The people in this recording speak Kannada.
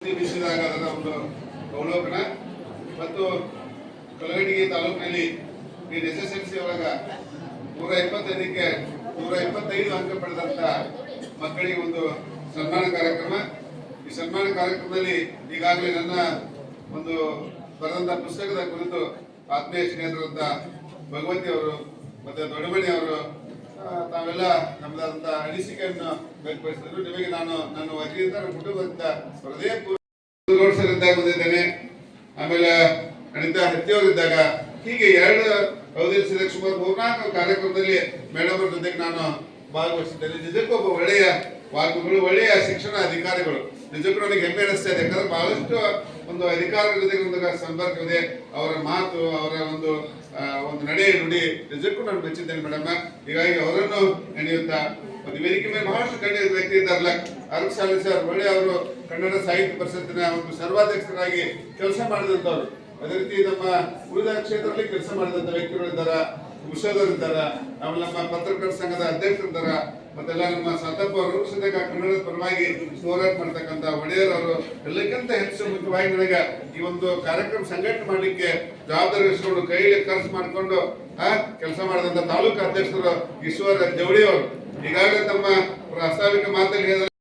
ಬಿಸಿದಾಗ ಅದರ ಒಂದು ಅವಲೋಕನ ಮತ್ತು ಕಲಗಡಿಗೆ ತಾಲೂಕಿನಲ್ಲಿ ಈ ಎಸ್ ಎಸ್ ಎಲ್ ಸಿ ಒಳಗ ನೂರ ಇಪ್ಪತ್ತೈದಕ್ಕೆ ನೂರ ಇಪ್ಪತ್ತೈದು ಅಂಕ ಪಡೆದಂತ ಮಕ್ಕಳಿಗೆ ಒಂದು ಸನ್ಮಾನ ಕಾರ್ಯಕ್ರಮ. ಈ ಸನ್ಮಾನ ಕಾರ್ಯಕ್ರಮದಲ್ಲಿ ಈಗಾಗಲೇ ನನ್ನ ಒಂದು ಬರೆದಂತ ಪುಸ್ತಕದ ಕುರಿತು ಆತ್ಮೀಯ ಸ್ನೇಹಿತರಂತ ಭಗವತಿ ಅವರು ಮತ್ತೆ ದೊಡ್ಡಮಣಿ ಅವರು ತಾವೆಲ್ಲ ನಮ್ಮದಾದಂತ ಅನಿಸಿಕೆಯನ್ನು ವ್ಯಕ್ತಪಡಿಸಿದ್ರು. ನಿಮಗೆ ನಾನು ನನ್ನ ವತಿಯಿಂದ, ನನ್ನ ಕುಟುಂಬದಿಂದ ಹೃದಯ ಇದ್ದಾಗ ಬಂದಿದ್ದೇನೆ ಆಮೇಲೆ ಅಣಿತ ಹತ್ತಿಯವರಿದ್ದಾಗ ಹೀಗೆ ಎರಡು ಅವಧಿಸಿದ ಸುಮಾರು ಮೂರ್ನಾಲ್ಕು ಕಾರ್ಯಕ್ರಮದಲ್ಲಿ ಮೇಡಮ್ ಅವರ ಜೊತೆಗೆ ನಾನು ಭಾಗವಹಿಸಿದ್ದೇನೆ. ನಿಜಕ್ಕೂ ಒಬ್ಬ ಒಳ್ಳೆಯ ವಾಗ್ಮಿಗಳು ಒಳ್ಳೆಯ ಶಿಕ್ಷಣ ಅಧಿಕಾರಿಗಳು. ನಿಜಕ್ಕೂ ನನಗೆ ಹೆಮ್ಮೆ ಅನಿಸ್ತಾ ಇದೆ. ಯಾಕಂದ್ರೆ ಬಹಳಷ್ಟು ಒಂದು ಅಧಿಕಾರಿಗಳ ಜೊತೆಗೆ ಒಂದು ಸಂಪರ್ಕವಿದೆ ಅವರ ಮಾತು, ಅವರ ಒಂದು ಒಂದು ನಡೆ ನುಡಿ ನಿಜಕ್ಕೂ ನಾನು ಮೆಚ್ಚಿದ್ದೇನೆ ಮೇಡಮ್. ಹೀಗಾಗಿ ಅವರನ್ನು ನೆನೆಯುತ್ತಾ ಒಂದು ವೇದಿಕೆ ಮೇಲೆ ಬಹಳಷ್ಟು ಗಣ್ಯ ವ್ಯಕ್ತಿ ಇದ್ದಾರಲ್ಲ, ಅರುಣ್ ಸಾಲಿ ಸರ್ ಒಳ್ಳೆ ಅವರು ಕನ್ನಡ ಸಾಹಿತ್ಯ ಪರಿಷತ್ತಿನ ಒಂದು ಸರ್ವಾಧ್ಯಕ್ಷರಾಗಿ ಕೆಲಸ ಮಾಡಿದಂತವ್ರು ಅದೇ ರೀತಿ ನಮ್ಮ ಉಳಿದ ಕ್ಷೇತ್ರದಲ್ಲಿ ಕೆಲಸ ಮಾಡಿದಂತ ವ್ಯಕ್ತಿಗಳಿದ್ದಾರ ಇದ್ದಾರ, ಆಮೇಲೆ ನಮ್ಮ ಪತ್ರಕರ್ತರ ಸಂಘದ ಅಧ್ಯಕ್ಷರಿದ್ದಾರ ಮತ್ತೆಲ್ಲ ನಮ್ಮ ಸಂತಪ್ಪ ಅವರು ಕನ್ನಡದ ಪರವಾಗಿ ಹೋರಾಟ ಮಾಡ್ತಕ್ಕಂತ ಒಡೆಯರ್ ಅವರು ಎಲ್ಲಕ್ಕಿಂತ ಹೆಚ್ಚು ಮುಖ್ಯವಾಗಿ ನನಗೆ ಈ ಒಂದು ಕಾರ್ಯಕ್ರಮ ಸಂಘಟನೆ ಮಾಡಲಿಕ್ಕೆ ಜವಾಬ್ದಾರಿ ವಹಿಸಿಕೊಂಡು ಕೈಯಲ್ಲಿ ಖರ್ಚು ಮಾಡಿಕೊಂಡು, ಆ, ಕೆಲಸ ಮಾಡಿದಂತ ತಾಲೂಕು ಅಧ್ಯಕ್ಷರು ಈಶ್ವರ ಜವಳಿ ಅವರು. ಈಗಾಗಲೇ ತಮ್ಮ ಪ್ರಾಸ್ತಾವಿಕ ಮಾತಲ್ಲಿ ಹೇಳಿದ